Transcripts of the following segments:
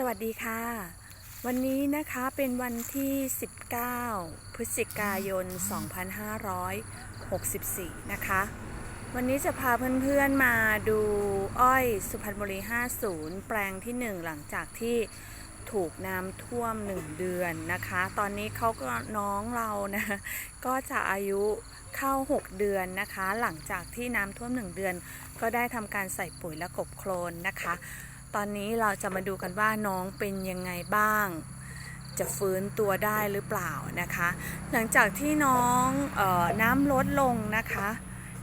สวัสดีค่ะ วันนี้นะคะเป็นวันที่ 19 พฤศจิกายน 2564 นะคะ วันนี้จะพาเพื่อนๆมาดูอ้อยสุพรรณบุรี 50 แปลงที่ 1 หลังจากที่ถูกน้ำท่วม 1 เดือนนะคะ ตอนนี้เขาก็น้องเรานะ ก็จะอายุเข้า 6 เดือนนะคะ หลังจากที่น้ำท่วม 1 เดือน ก็ได้ทำการใส่ปุ๋ยและกบโคลนนะคะ ตอนนี้เราจะมาดูกันว่าน้องเป็นยังไงบ้าง จะฟื้นตัวได้หรือเปล่านะคะ หลังจากที่น้องออน้ำลดลงนะคะ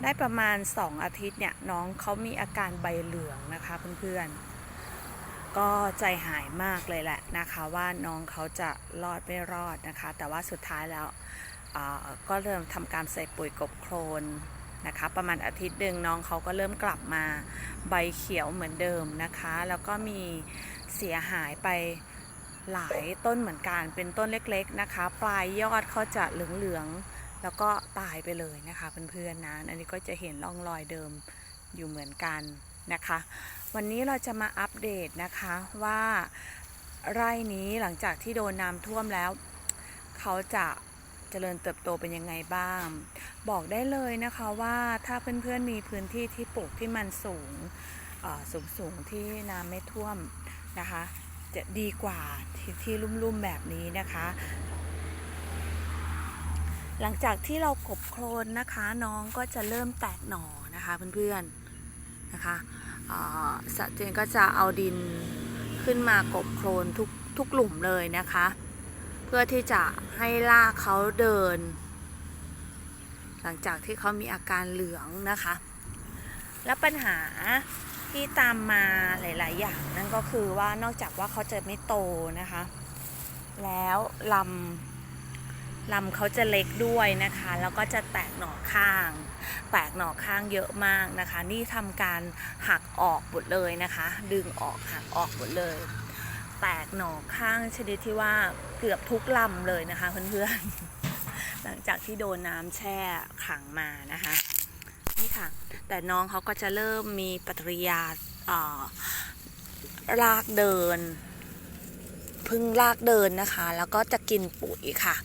ได้ประมาณ 2 อาทิตย์เนี่ยน้องเขามีอาการใบเหลืองนะคะเพื่อนๆ ก็ใจหายมากเลยแหละนะคะว่าน้องเขาจะรอดไม่รอดนะคะ แต่ว่าสุดท้ายแล้วก็เริ่มทำการใส่ปุ๋ยกบโคลน นะคะ ประมาณอาทิตย์หนึ่งน้องเขาก็เริ่มกลับมาใบเขียวเหมือนเดิมนะคะ แล้วก็มีเสียหายไปหลายต้นเหมือนกันเป็นต้นเล็กๆนะคะ ปลายยอดเขาจะเหลืองๆแล้วก็ตายไปเลยนะคะเพื่อนๆนะอันนี้ก็จะเห็นร่องรอยเดิมอยู่เหมือนกันนะคะ วันนี้เราจะมาอัปเดตนะคะว่าไร่นี้หลังจากที่โดนน้ำท่วมแล้ว เขาจะ จริญเติบโตเป็นยังไงบ้าง บอกได้เลยนะคะว่าถ้าเพื่อนๆมีพื้นที่ที่ปลูกที่มันสูงสูงสูงที่น้ำไม่ท่วมนะคะ จะดีกว่าที่ที่ลุ่มๆแบบนี้นะคะ หลังจากที่เรากบโคลนนะคะน้องก็จะเริ่มแตกหน่อนะคะเพื่อนๆนะคะอ่าสะเจนก็จะเอาดินขึ้นมากบโคลนทุกทุกหลุมเลยนะคะ พื่อที่จะให้รากเขาเดิน หลังจากที่เขามีอาการเหลืองนะคะ และปัญหาที่ตามมาหลาย ๆ อย่างนั่นก็คือว่านอกจากว่าเขาจะไม่โตนะคะ แล้วลำลำเขาจะเล็กด้วยนะคะ แล้วก็จะแตกหน่อข้าง แตกหน่อข้างเยอะมากนะคะ นี่ทำการหักออกหมดเลยนะคะ ดึงออกหักออกหมดเลย แตกหน่อข้างชนิดที่ว่าเกือบทุกลำเลยนะคะเพื่อนๆ หลังจากที่โดนน้ำแช่ขังมานะคะนี่ค่ะ แต่น้องเขาก็จะเริ่มมีปฏิกิริยาเอ่อรากเดิน พึ่งรากเดินนะคะ แล้วก็จะกินปุ๋ยค่ะ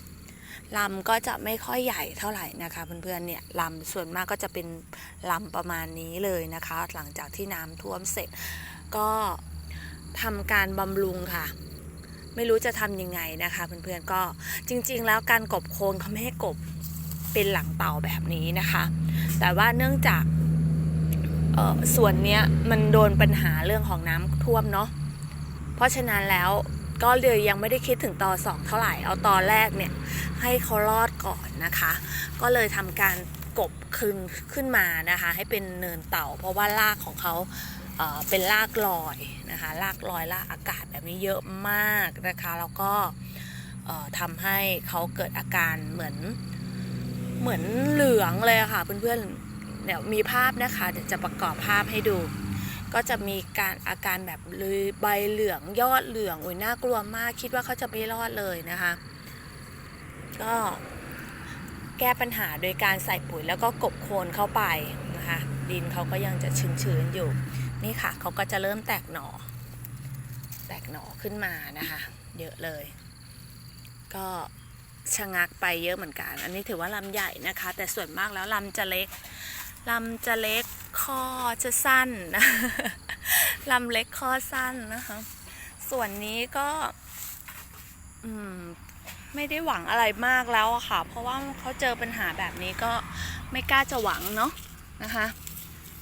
ลำก็จะไม่ค่อยใหญ่เท่าไหร่นะคะเพื่อนๆเนี่ยลำส่วนมากก็จะเป็นลำประมาณนี้เลยนะคะ หลังจากที่น้ำท่วมเสร็จก็ ทำการบำรุงค่ะ ไม่รู้จะทำยังไงนะคะเพื่อนๆก็จริง ๆ แล้วการกบโคลนเขาไม่ให้กบเป็นหลังเต่าแบบนี้นะคะ แต่ว่าเนื่องจากส่วนเนี้ยมันโดนปัญหาเรื่องของน้ำท่วมเนาะเพราะฉะนั้นแล้วก็เลยยังไม่ได้คิดถึงตอสองเท่าไหร่ เอาตอนแรกเนี่ยให้เขารอดก่อนนะคะ ก็เลยทำการกบคืนขึ้นมานะคะ ให้เป็นเนินเต่า เพราะว่ารากของเขา เป็นรากลอยนะคะรากลอยรากอากาศแบบนี้เยอะมากนะคะแล้วก็ทำให้เขาเกิดอาการเหมือนเหมือนเหลืองเลยค่ะเพื่อนๆเดี๋ยวมีภาพนะคะเดี๋ยวจะประกอบภาพให้ดู ก็จะมีการอาการแบบเลยใบเหลืองยอดเหลืองโอ้ยน่ากลัวมากคิดว่าเขาจะไม่รอดเลยนะคะก็แก้ปัญหาโดยการใส่ปุ๋ยแล้วก็กบโคลนเข้าไปนะคะดินเขาก็ยังจะชื้นๆอยู่ นี่ค่ะเขาก็จะเริ่มแตกหน่อ แตกหน่อขึ้นมานะคะ เยอะเลย ก็ชะงักไปเยอะเหมือนกัน อันนี้ถือว่าลำใหญ่นะคะ แต่ส่วนมากแล้วลำจะเล็กลำจะเล็กข้อจะสั้นนะลำเล็กข้อสั้นนะคะ ส่วนนี้ก็ไม่ได้หวังอะไรมากแล้วอะค่ะ เพราะว่าเขาเจอปัญหาแบบนี้ก็ไม่กล้าจะหวังเนาะนะคะ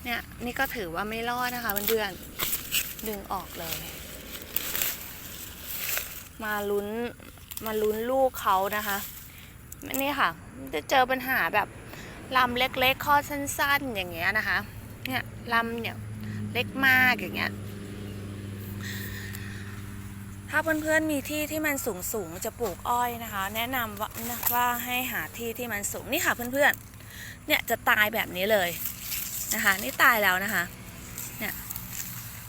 เนี่ยนี่ก็ถือว่าไม่รอดนะคะเพื่อนๆดึงออกเลย มาลุ้นมาลุ้นลูกเขานะคะ นี่ค่ะ จะเจอปัญหาแบบลำเล็กๆข้อสั้นๆ อย่างเงี้ยนะคะ เนี่ยลำเนี่ยเล็กมากอย่างเงี้ย ถ้าเพื่อนๆมีที่ที่มันสูงๆจะปลูกอ้อยนะคะ แนะนำว่าว่าให้หาที่ที่มันสูงนี่ค่ะเพื่อนๆ เนี่ยจะตายแบบนี้เลย นะคะ นี่ตายแล้วนะคะ เนี่ย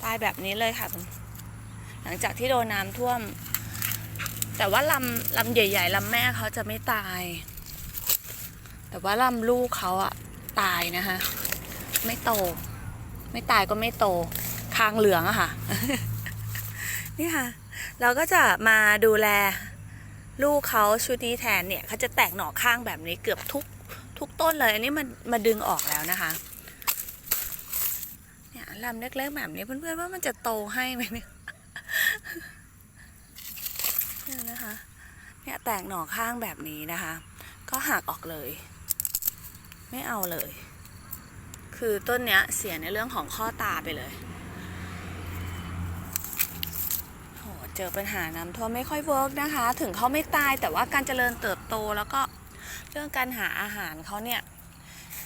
ตายแบบนี้เลยค่ะ หลังจากที่โดนน้ำท่วม แต่ว่าลำลำใหญ่ๆลำแม่เขาจะไม่ตาย แต่ว่าลำลูกเขาอะตายนะคะ ไม่โต ไม่ตายก็ไม่โต คางเหลืองอะค่ะ นี่ค่ะ เราก็จะมาดูแลลูกเขาชุดนี้แทนเนี่ยเขาจะแตกหน่อข้างแบบนี้เกือบทุกทุกต้นเลย อันนี้มันมาดึงออกแล้วนะคะ ลำเล็กๆแบบนี้เพื่อนๆว่ามันจะโตให้ไหมเนี่ยนี่นะคะ เนี่ยแตกหน่อข้างแบบนี้นะคะ ก็หักออกเลย ไม่เอาเลย คือต้นเนี้ยเสียในเรื่องของข้อตาไปเลยโหเจอปัญหาน้ำท่วมไม่ค่อยเวิร์กนะคะ ถึงเขาไม่ตายแต่ว่าการเจริญเติบโตแล้วก็เรื่องการหาอาหารเขาเนี่ย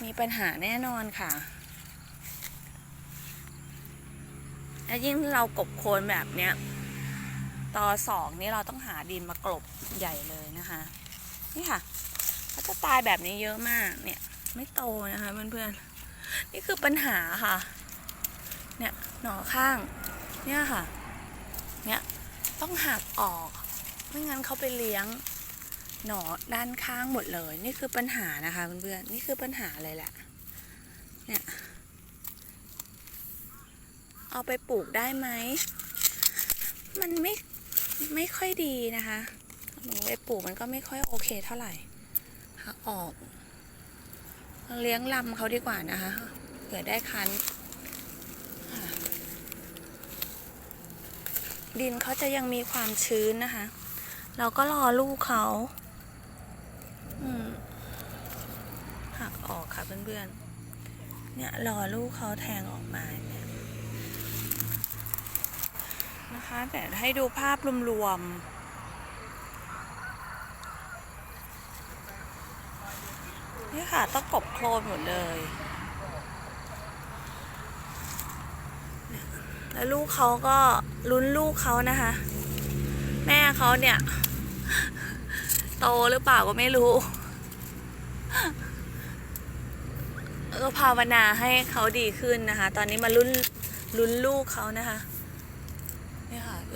มีปัญหาแน่นอนค่ะ และยิ่งเรากบโคลนแบบเนี้ยตอสองนี่เราต้องหาดินมากลบใหญ่เลยนะคะ นี่ค่ะเขาจะตายแบบนี้เยอะมากเนี่ย ไม่โตนะคะเพื่อนๆนี่คือปัญหาค่ะ เนี่ยหน่อข้างเนี่ยค่ะ เนี่ยต้องหักออก ไม่งั้นเขาไปเลี้ยงหน่อด้านข้างหมดเลย นี่คือปัญหานะคะเพื่อนๆนี่คือปัญหาเลยแหละเนี่ย เอาไปปลูกได้ไหม มันไม่ไม่ค่อยดีนะคะหนูไปปลูกมันก็ไม่ค่อยโอเคเท่าไหร่หักออก เลี้ยงลำเขาดีกว่านะคะเผื่อได้คันดินเขาจะยังมีความชื้นนะคะ เราก็รอลูกเขาหักออกค่ะเพื่อนๆ เนี่ยรอลูกเขาแทงออกมาเนี่ย นะคะ แต่ให้ดูภาพรวมๆนี่ค่ะต้องกบโคลนหมดเลย แล้วลูกเขาก็ลุ้นลูกเขานะคะ แม่เขาเนี่ย โตหรือเปล่าก็ไม่รู้ ก็ภาวนาให้เขาดีขึ้นนะคะ ตอนนี้มาลุ้นลุ้นลูกเขานะคะเนี่ยค่ะ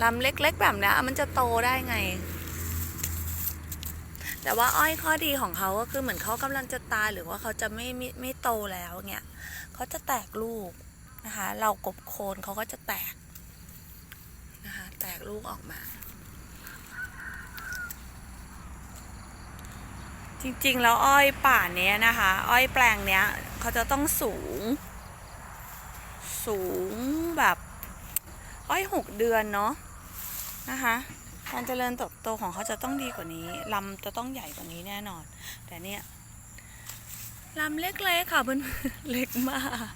ลำเล็กๆแบบนี้มันจะโตได้ไง แต่ว่าอ้อยข้อดีของเขาก็คือเหมือนเขากำลังจะตายหรือว่าเขาจะไม่ไม่ไม่โตแล้วเนี่ยเขาจะแตกลูกนะคะ เรากบโคนเขาก็จะแตกนะคะแตกลูกออกมา จริงๆ แล้วอ้อยป่าเนี้ยนะคะ อ้อยแปลงเนี้ยเขาจะต้องสูง สูงแบบอ้อยหกเดือนเนาะ นะคะ การเจริญเติบโตของเขาจะต้องดีกว่านี้ลำจะต้องใหญ่กว่านี้แน่นอน แต่เนี่ยลำเล็กๆค่ะเพื่อนเล็กมาก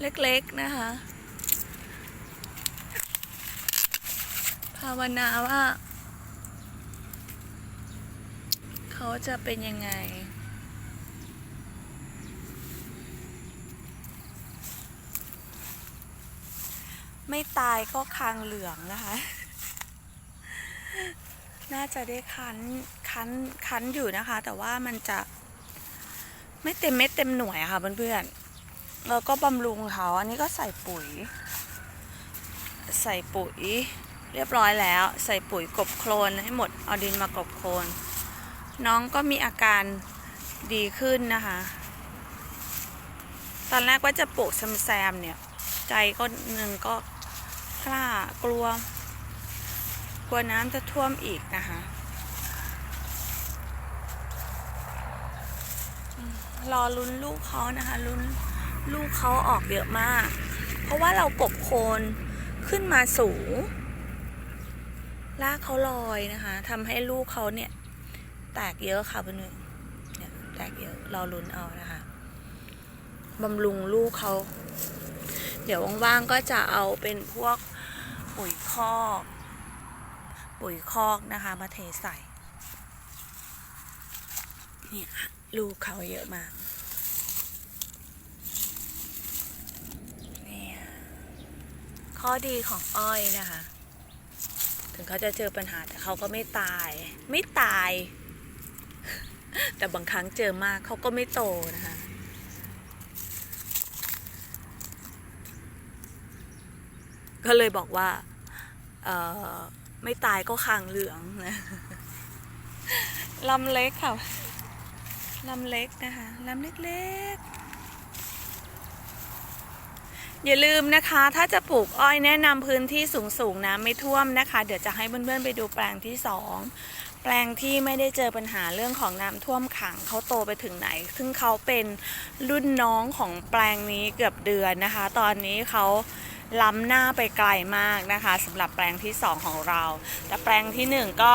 เล็กๆนะคะภาวนาว่า เขาจะเป็นยังไงไม่ตายก็คางเหลืองนะคะ น่าจะได้คันคันคันอยู่นะคะ แต่ว่ามันจะ ไม่เต็มเม็ดเต็มหน่วยอะค่ะเพื่อนๆแล้วก็บำรุงเขาอันนี้ก็ใส่ปุ๋ย ใส่ปุ๋ย เรียบร้อยแล้ว ใส่ปุ๋ยกบโคลนให้หมดเอาดินมากบโคลนน้องก็มีอาการดีขึ้นนะคะ ตอนแรกว่าจะปลูกแซมเนี่ย ใจก็หนึ่งก็กล้ากลัว ลัวน้ำจะท่วมอีกนะคะ รอลุ้นลูกเขานะคะลุ้นลูกเขาออกเยอะมาก เพราะว่าเรากบโคนขึ้นมาสูงลากเขาลอยนะคะทำให้ลูกเขาเนี่ย แตกเยอะค่ะเพื่อนๆเนี่ยแตกเยอะรอลุ้นเอานะคะบำรุงลูกเขา เดี๋ยวว่างๆก็จะเอาเป็นพวกปุ๋ยคอก ปุ๋ยคอกนะคะ มาเทใส่เนี่ยลูกเขาเยอะมากเนี่ยข้อดีของอ้อยนะคะ ถึงเขาจะเจอปัญหาแต่เขาก็ไม่ตาย ไม่ตาย แต่บางครั้งเจอมากเขาก็ไม่โตนะคะก็เลยบอกว่า เออ ไม่ตายก็คางเหลืองนะลำเล็กค่ะลำเล็กนะคะลำเล็กๆ อย่าลืมนะคะ ถ้าจะปลูกอ้อยแนะนำพื้นที่สูงๆนะไม่ท่วมนะคะ เดี๋ยวจะให้เพื่อนๆไปดูแปลงที่สองแปลงที่ไม่ได้เจอปัญหาเรื่องของน้ำท่วมขังเขาโตไปถึงไหน ซึ่งเขาเป็นรุ่นน้องของแปลงนี้เกือบเดือนนะคะ ตอนนี้เขา ล้ำหน้าไปไกลมากนะคะสำหรับแปลงที่สองของเรา แต่แปลงที่หนึ่งก็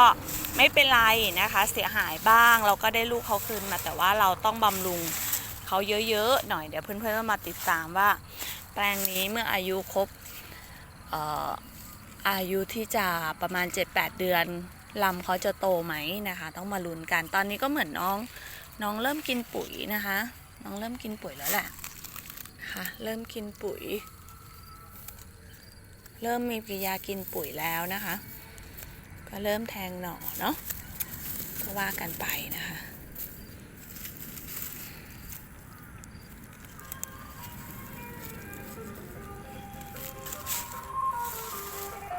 ไม่เป็นไรนะคะ เสียหายบ้างเราก็ได้ลูกเขาคืนมา แต่ว่าเราต้องบำรุงเขาเยอะๆหน่อยเดี๋ยวเพื่อนๆมาติดตามว่า แปลงนี้เมื่ออายุครบเอ่ออายุที่จะประมาณ 7-8 เดือนลำเขาจะโตไหมนะคะ ต้องมาลุ้นกันตอนนี้ก็เหมือนน้องน้องเริ่มกินปุ๋ยนะคะ น้องเริ่มกินปุ๋ยแล้วแหละค่ะเริ่มกินปุ๋ย เริ่มมีปฏิกิริยากินปุ๋ยแล้วนะคะ ก็เริ่มแทงหน่อเนาะก็ว่ากันไปนะคะ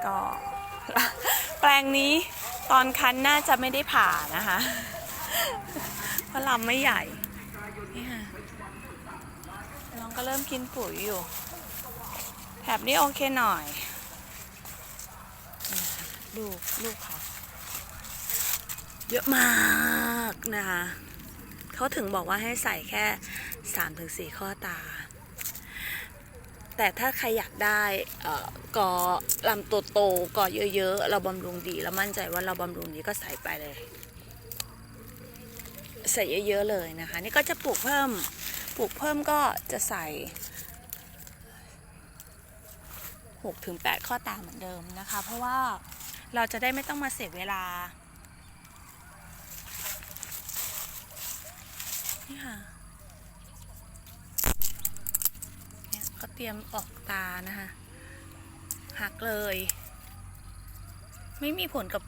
ก็แปลงนี้ตอนคันน่าจะไม่ได้ผ่านะคะ เพราะลำไม่ใหญ่นี่ค่ะน้องก็เริ่มกินปุ๋ยอยู่ แถบนี้โอเคหน่อย ค่ะลูกลูกเขาเยอะมากนะคะเขาถึงบอกว่าให้ใส่แค่3-4ข้อตา แต่ถ้าใครอยากได้เอ่อกอลำโตโตๆกอเยอะๆ เราบำรุงดีเรามั่นใจว่าเราบำรุงดีก็ใส่ไปเลย ใส่เยอะๆเลยนะคะ นี่ก็จะปลูกเพิ่มปลูกเพิ่มก็จะใส่6ถึง8ข้อตาเหมือนเดิมนะคะ เพราะว่า เราจะได้ไม่ต้องมาเสียเวลา นี่ค่ะ เนี่ยก็เตรียมออกตานะคะหักเลย ไม่มีผลกับ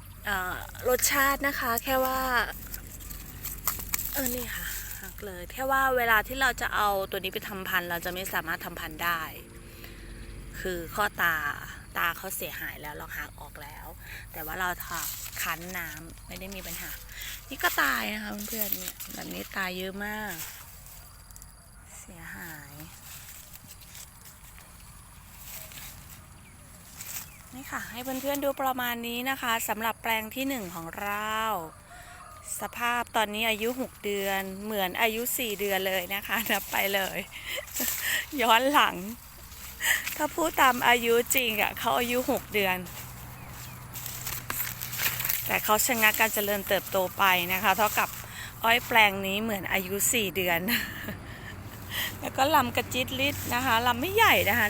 รสชาตินะคะ แค่ว่า เออ นี่ค่ะหักเลย แค่ว่าเวลาที่เราจะเอาตัวนี้ไปทำพันธุ์เราจะไม่สามารถทำพันธุ์ได้ คือข้อตา ตาเขาเสียหายแล้วเราหักออกแล้ว แต่ว่าเราถากคั้นน้ำไม่ได้มีปัญหา นี่ก็ตายนะคะเพื่อนๆเนี่ยแบบนี้ตายเยอะมาก เสียหายนี่ค่ะ ให้เพื่อนๆดูประมาณนี้นะคะสำหรับแปลงที่หนึ่งของเรา สภาพตอนนี้อายุ 6 เดือนเหมือนอายุ 4 เดือนเลยนะคะ นับไปเลย ย้อนหลัง ถ้าพูดตามอายุจริงอะ่ะเขาอายุ6เดือน แต่เขาชะงักการเจริญเติบโตไปนะคะ เท่ากับอ้อยแปลงนี้เหมือนอายุ4เดือน แล้วก็ลำกระจิตลิดนะคะลำไม่ใหญ่นะคะ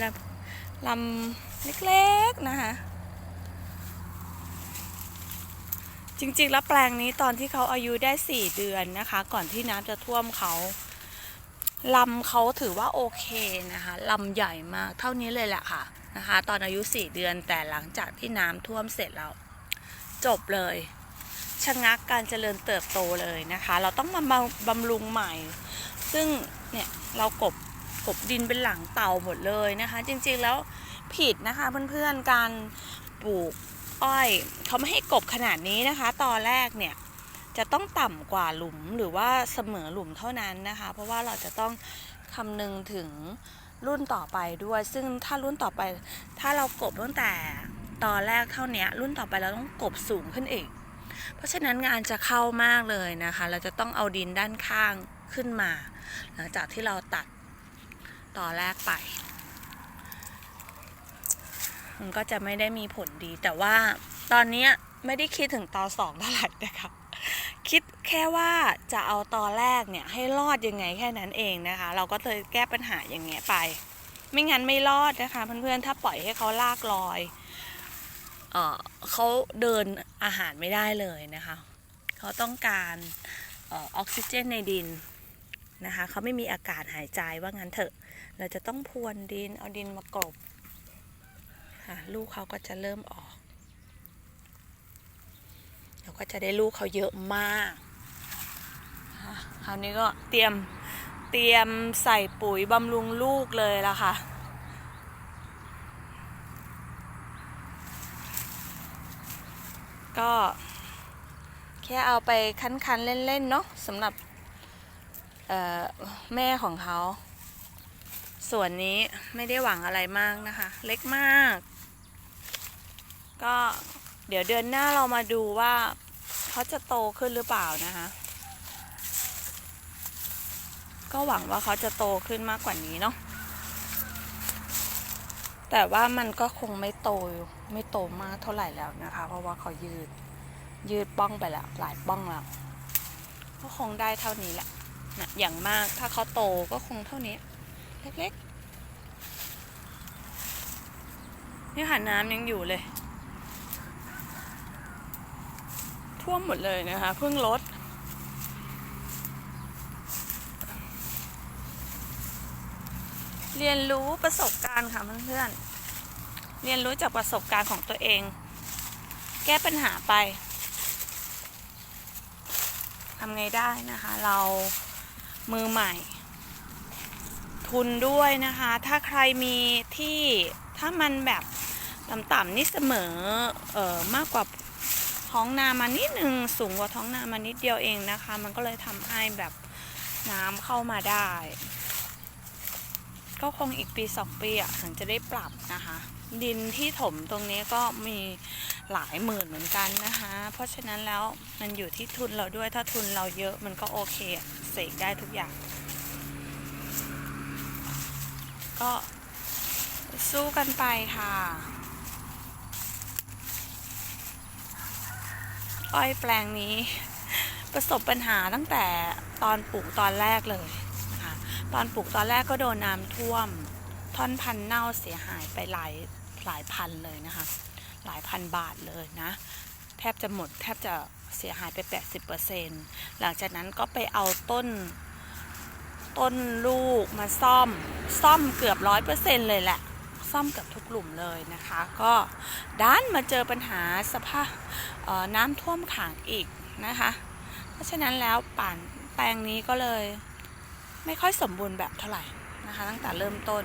ลำเล็กๆนะคะจริงๆ แล้วแปลงนี้ตอนที่เขาอายุได้ 4 เดือนนะคะ ก่อนที่น้ำจะท่วมเขา ลำเขาถือว่าโอเคนะคะลำใหญ่มากเท่านี้เลยแหละค่ะนะคะ ตอนอายุ 4 เดือนแต่หลังจากที่น้ำท่วมเสร็จแล้ว จบเลยชะงักการเจริญเติบโตเลยนะคะ เราต้องมาบำบำรุงใหม่ ซึ่งเนี่ยเรากบกบดินเป็นหลังเต่าหมดเลยนะคะ จริงๆแล้วผิดนะคะเพื่อนๆการปลูกอ้อยเขาไม่ให้กบขนาดนี้นะคะ ตอนแรกเนี่ย จะต้องต่ำกว่าหลุมหรือว่าเสมอหลุมเท่านั้นนะคะ เพราะว่าเราจะต้องคำนึงถึงรุ่นต่อไปด้วย ซึ่งถ้ารุ่นต่อไปถ้าเรากบตั้งแต่ตอนแรกเท่านี้รุ่นต่อไปเราต้องกบสูงขึ้นอีก เพราะฉะนั้นงานจะเข้ามากเลยนะคะ เราจะต้องเอาดินด้านข้างขึ้นมา หลังจากที่เราตัดต่อแรกไป มันก็จะไม่ได้มีผลดีแต่ว่าตอนนี้ไม่ได้คิดถึงตอสองเท่าไหร่นะคะ คิดแค่ว่าจะเอาตอนแรกเนี่ยให้รอดยังไงแค่นั้นเองนะคะ เราก็เลยแก้ปัญหาอย่างเงี้ยไป ไม่งั้นไม่รอดนะคะเพื่อนๆถ้าปล่อยให้เขาลากลอยเออเขาเดินอาหารไม่ได้เลยนะคะเขาต้องการออกซิเจนในดินนะคะเขาไม่มีอากาศหายใจว่างั้นเถอะ เราจะต้องพรวนดินเอาดินมากรบลูกเขาก็จะเริ่มออก ก็จะได้ลูกเขาเยอะมากคราวนี้ก็เตรียมเตรียมใส่ปุ๋ยบำรุงลูกเลยละค่ะ ก็แค่เอาไปคั้นๆ เล่น ๆ เนาะสำหรับแม่ของเขา ส่วนนี้ไม่ได้หวังอะไรมากนะคะ เล็กมาก ก็เดี๋ยวเดือนหน้าเรามาดูว่า เขาจะโตขึ้นหรือเปล่านะคะ ก็หวังว่าเขาจะโตขึ้นมากกว่านี้เนาะแต่ว่ามันก็คงไม่โตไม่โตมากเท่าไหร่แล้วนะคะ เพราะว่าเขายืดยืดป้องไปแล้วหลายป้องแล้วก็คงได้เท่านี้แหละนะอย่างมากถ้าเขาโตก็คงเท่านี้ เล็กๆนี่ค่ะน้ำยังอยู่เลย ท่วมหมดเลยนะคะ เพิ่งลดเรียนรู้ประสบการณ์ค่ะเพื่อนๆ เรียนรู้จากประสบการณ์ของตัวเอง แก้ปัญหาไป ทำไงได้นะคะ เรามือใหม่ ทุนด้วยนะคะ ถ้าใครมีที่ถ้ามันแบบต่ำๆนี่เสมอเออมากกว่า ท้องนามานิดหนึ่งสูงกว่าท้องนามานิดเดียวเองนะคะ มันก็เลยทำให้แบบน้ำเข้ามาได้ ก็คงอีกปีสองปีอะถึงจะได้ปรับนะคะ ดินที่ถมตรงนี้ก็มีหลายหมื่นเหมือนกันนะคะ เพราะฉะนั้นแล้วมันอยู่ที่ทุนเราด้วยถ้าทุนเราเยอะมันก็โอเคเสกได้ทุกอย่าง ก็สู้กันไปค่ะ อ้อยแปลงนี้ ประสบปัญหาตั้งแต่ตอนปลูกตอนแรกเลยนะคะตอนปลูกตอนแรกก็โดนน้ำท่วม ท่อนพันเน่าเสียหายไปหลายหลายพันเลยนะคะ หลายพันบาทเลยนะ แทบจะหมดแทบจะเสียหายไป 80%หลังจากนั้นก็ไปเอาต้นต้นลูกมาซ่อม ซ่อมเกือบร้อยเปอร์เซ็นเลยแหละ ซ่อมกับทุกกลุ่มเลยนะคะ ก็ด้านมาเจอปัญหาสภาพน้ำท่วมขังอีกนะคะ เพราะฉะนั้นแล้วป่านแปลงนี้ก็เลยไม่ค่อยสมบูรณ์แบบเท่าไหร่นะคะ ตั้งแต่เริ่มต้น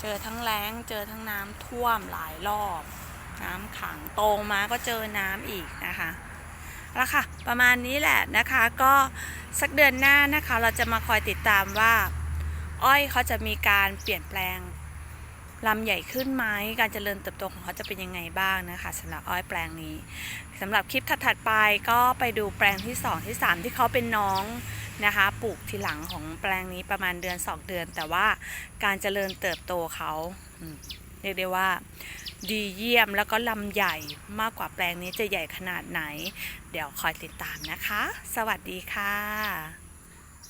เจอทั้งแล้งเจอทั้งน้ำท่วมหลายรอบ น้ำขังโตมาก็เจอน้ำอีกนะคะแล้วค่ะ ประมาณนี้แหละนะคะ ก็สักเดือนหน้านะคะ เราจะมาคอยติดตามว่า อ้อยเขาจะมีการเปลี่ยนแปลง ลำใหญ่ขึ้นไหมการเจริญเติบโตของเขาจะเป็นยังไงบ้างนะคะสำหรับอ้อยแปลงนี้สำหรับคลิปถัดๆไปก็ไปดูแปลงที่ 2 ที่ 3 ที่เขาเป็นน้องนะคะปลูกทีหลังของแปลงนี้ประมาณเดือน 2 เดือน แต่ว่าการเจริญเติบโตเขาเรียกได้ว่าดีเยี่ยมแล้วก็ลำใหญ่มากกว่าแปลงนี้จะใหญ่ขนาดไหน เดี๋ยวคอยติดตามนะคะ สวัสดีค่ะ